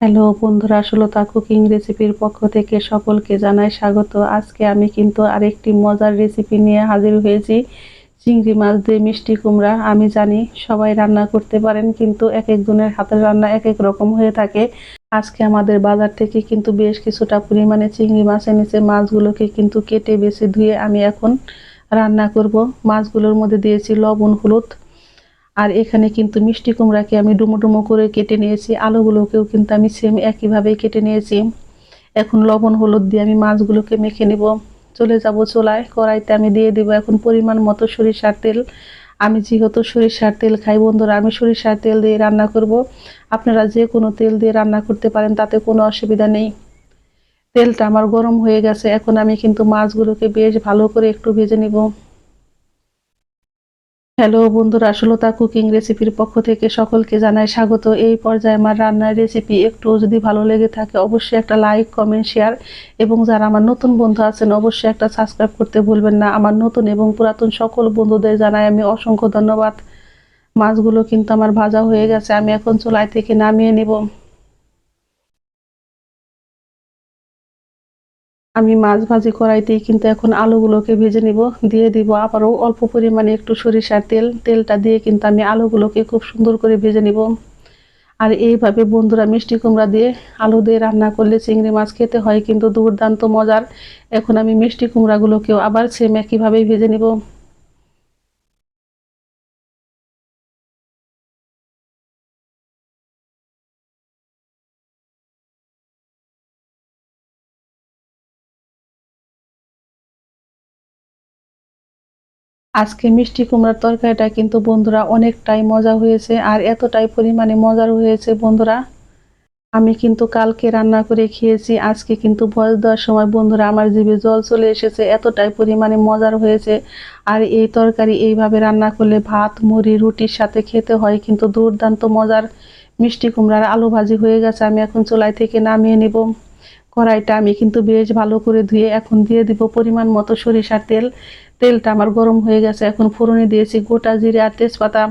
Hello বন্ধুরা Sulata cooking রেসিপির পক্ষ থেকে সকলকে জানাই স্বাগত। আজকে আমি কিন্তু আরেকটি মজার রেসিপি নিয়ে হাজির হয়েছি। চিংড়ি মাছ দিয়ে মিষ্টি কুমড়া। আমি জানি সবাই রান্না করতে পারেন, কিন্তু এক একজনের হাতের রান্না এক এক রকম হয়ে থাকে। আজকে আমাদের বাজার থেকে কিন্তু বেশ কিছুটা পরিমাণে চিংড়ি মাছ এনেছে। মাছগুলোকে কিন্তু কেটে বেছে ধুয়ে আমি এখন রান্না করব। মাছগুলোর মধ্যে দিয়েছি লবণ, হলুদ আর এখানে কিন্তু মিষ্টি কুমড়াকে আমি ডুমো ডুমো করে কেটে নিয়েছি, আলুগুলোকেও কিন্তু আমি সেম একইভাবেই কেটে নিয়েছি। এখন লবণ, হলুদ দিয়ে আমি মাছগুলোকে মেখে নেব। চলে যাব চোলায়, কড়াইতে আমি দিয়ে দেবো এখন পরিমাণ মতো সরিষার তেল। আমি যেহেতু সরিষার তেল খাই, বন্ধুরা, আমি সরিষার তেল দিয়ে রান্না করব। আপনারা যে কোনো তেল দিয়ে রান্না করতে পারেন, তাতে কোনো অসুবিধা নেই। তেলটা আমার গরম হয়ে গেছে, এখন আমি কিন্তু মাছগুলোকে বেশ ভালো করে একটু ভেজে নিব। হ্যালো বন্ধুরা সুলতা কুকিং রেসিপির পক্ষ থেকে সকলকে জানাই স্বাগত। এই পর্যায়ে আমার রান্নার রেসিপি একটু যদি ভালো লেগে থাকে, অবশ্যই একটা লাইক, কমেন্ট, শেয়ার এবং যারা আমার নতুন বন্ধু আছেন, অবশ্যই একটা সাবস্ক্রাইব করতে ভুলবেন না। আমার নতুন এবং পুরাতন সকল বন্ধুদের জানাই আমি অসংখ্য ধন্যবাদ। মাছগুলো কিন্তু আমার ভাজা হয়ে গেছে, আমি এখন চুলাই থেকে নামিয়ে নিব। আমি মাছ ভাজি কড়াইতেই কিন্তু এখন আলুগুলোকে ভেজে নিব, দিয়ে দিব আবারও অল্প পরিমাণে একটু সরিষার তেল, তেলটা দিয়ে কিন্তু আমি আলুগুলোকে খুব সুন্দর করে ভেজে নিব। আর এইভাবে বন্ধুরা মিষ্টি কুমড়া দিয়ে আলু দিয়ে রান্না করলে চিংড়ি মাছ খেতে হয় কিন্তু দুর্দান্ত মজার। এখন আমি মিষ্টি কুমড়াগুলোকেও আবার সেম একইভাবেই ভেজে নিব। আজকে মিষ্টি কুমড়ার তরকারিটা কিন্তু বন্ধুরা অনেকটাই মজা হয়েছে, আর এতটাই পরিমাণে মজার হয়েছে বন্ধুরা। আমি কিন্তু কালকে রান্না করে খেয়েছি, আজকে কিন্তু বয়স দেওয়ার সময় বন্ধুরা আমার জিভে জল চলে এসেছে, এতটাই পরিমাণে মজার হয়েছে। আর এই তরকারি এইভাবে রান্না করলে ভাত, মুড়ি, রুটির সাথে খেতে হয়, কিন্তু দুর্দান্ত মজার মিষ্টি কুমড়ার আলু ভাজি হয়ে গেছে, আমি এখন চুলাই থেকে নামিয়ে নেব। কড়াইটা আমি কিন্তু বেশ ভালো করে ধুয়ে এখন দিয়ে দিব পরিমাণ মতো সরিষার তেল। তেলটা আমার গরম হয়ে গেছে, এখন ফোড়নে দিয়েছি গোটা জিরে আর তেজপাতা।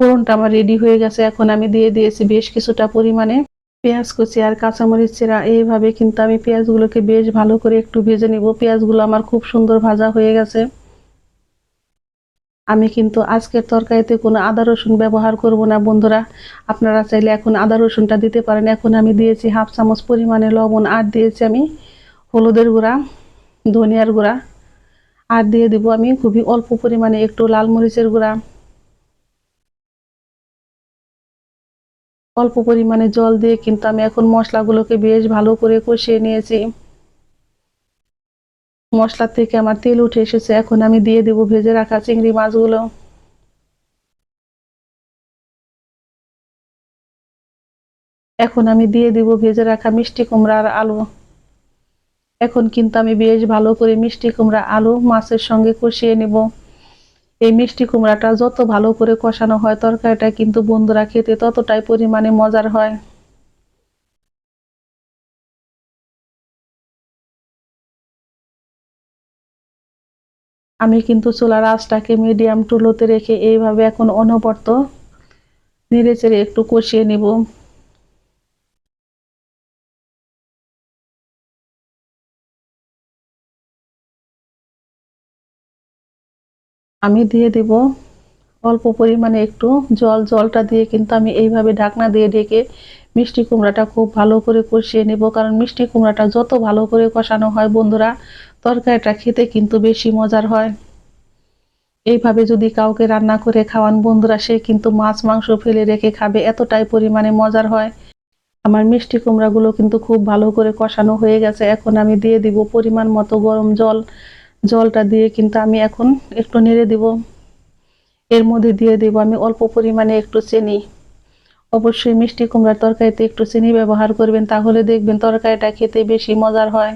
ফোড়নটা আমার রেডি হয়ে গেছে, এখন আমি দিয়ে দিয়েছি বেশ কিছুটা পরিমাণে পেঁয়াজ কুচি আর কাঁচামরিচ চেরা। এইভাবে কিন্তু আমি পেঁয়াজগুলোকে বেশ ভালো করে একটু ভেজে নিব। পেঁয়াজগুলো আমার খুব সুন্দর ভাজা হয়ে গেছে। আমি কিন্তু আজকের তরকারিতে কোনো আদা রসুন ব্যবহার করব না, বন্ধুরা। আপনারা চাইলে এখন আদা রসুনটা দিতে পারেন। এখন আমি দিয়েছি হাফ চামচ পরিমাণে লবণ আর দিয়েছি আমি হলুদের গুঁড়া, ধনিয়ার গুঁড়া। আর দিয়ে দেবো আমি খুবই অল্প পরিমাণে একটু লাল মরিচের গুঁড়া। অল্প পরিমাণে জল দিয়ে কিন্তু আমি এখন মশলাগুলোকে বেশ ভালো করে কষিয়ে নিয়েছি। মশলা থেকে আমার তেল উঠে এসেছে, এখন আমি দিয়ে দেবো ভেজে রাখা চিংড়ি মাছগুলো। এখন আমি দিয়ে দিব ভেজে রাখা মিষ্টি কুমড়া আর আলু। এখন কিন্তু আমি বেশ ভালো করে মিষ্টি কুমড়া আলু মাছের সঙ্গে কষিয়ে নেব। এই মিষ্টি কুমড়াটা যত ভালো করে কষানো হয়, তরকারিটা কিন্তু বন্ধুরা খেতে ততটাই পরিমাণে মজার হয়। আমি কিন্তু চুলার আঁচটাকে মিডিয়াম টুলোতে রেখে এইভাবে এখন অনবর্ত নেড়ে চেড়ে একটু কষিয়ে নেব। আমি দিয়ে দেব। অল্প পরিমাণে একটু জল, জলটা দিয়ে কিন্তু আমি এইভাবে ঢাকনা দিয়ে ঢেকে মিষ্টি কুমড়াটা খুব ভালো করে কষিয়ে নেব। কারণ মিষ্টি কুমড়াটা যত ভালো করে কষানো হয় বন্ধুরা, তরকারিটা খেতে কিন্তু বেশি মজার হয়। এইভাবে যদি কাউকে রান্না করে খাওয়ান বন্ধুরা, সে কিন্তু মাছ, মাংস ফেলে রেখে খাবে, এতটাই পরিমাণে মজার হয়। আমার মিষ্টি কুমড়াগুলো কিন্তু খুব ভালো করে কষানো হয়ে গেছে। এখন আমি দিয়ে দিব পরিমাণ মতো গরম জল। জলটা দিয়ে কিন্তু আমি এখন একটু নেড়ে দিব। এর মধ্যে দিয়ে দেব আমি অল্প পরিমাণে একটু চিনি। অবশ্যই মিষ্টি কুমড়ার তরকারিতে একটু চিনি ব্যবহার করবেন, তাহলে দেখবেন তরকারিটা খেতে বেশি মজার হয়।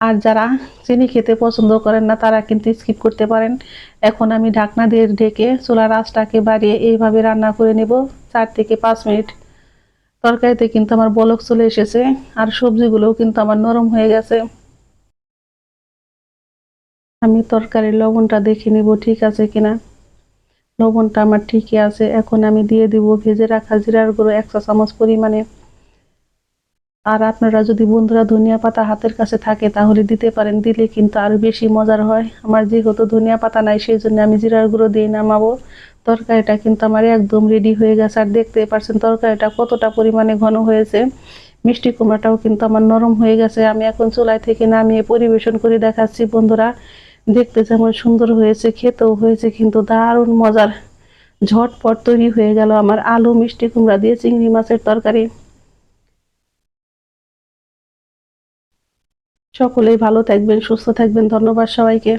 আর যারা চিনি খেতে পছন্দ করেন না, তারা কিন্তু স্কিপ করতে পারেন। এখন আমি ঢাকনা দিয়ে ঢেকে চুলার আঁচটাকে বাড়িয়ে এইভাবে রান্না করে নেব চার থেকে পাঁচ মিনিট। তরকারিতে কিন্তু আমার বলক চলে এসেছে, আর সবজিগুলোও কিন্তু আমার নরম হয়ে গেছে। আমি তরকারির লবণটা দেখে নিব ঠিক আছে কিনা। লবণটা আমার ঠিকই আছে। এখন আমি দিয়ে দিব ভেজে রাখা জিরার গুঁড়ো এক চা চামচ পরিমাণে। আর আপনারা যদি বন্ধুরা ধনিয়া পাতা হাতের কাছে থাকে তাহলে দিতে পারেন, দিলে কিন্তু আরও বেশি মজার হয়। আমার যেহেতু ধনিয়া পাতা নাই সেই জন্য আমি জিরার গুঁড়ো দিয়ে নামাবো। তরকারিটা কিন্তু আমার একদম রেডি হয়ে গেছে। আর দেখতে পারছেন তরকারিটা কতটা পরিমাণে ঘন হয়েছে। মিষ্টি কুমড়াটাও কিন্তু আমার নরম হয়ে গেছে। আমি এখন চুলায় থেকে নামিয়ে পরিবেশন করে দেখাচ্ছি বন্ধুরা। দেখতে যেমন সুন্দর হয়েছে, খেতেও হয়েছে, কিন্তু দারুণ মজার ঝটপট তৈরি হয়ে গেল আমার আলু, মিষ্টি কুমড়া দিয়ে চিংড়ি মাছের তরকারি। সকলেই ভালো থাকবেন, সুস্থ থাকবেন, ধন্যবাদ সবাইকে।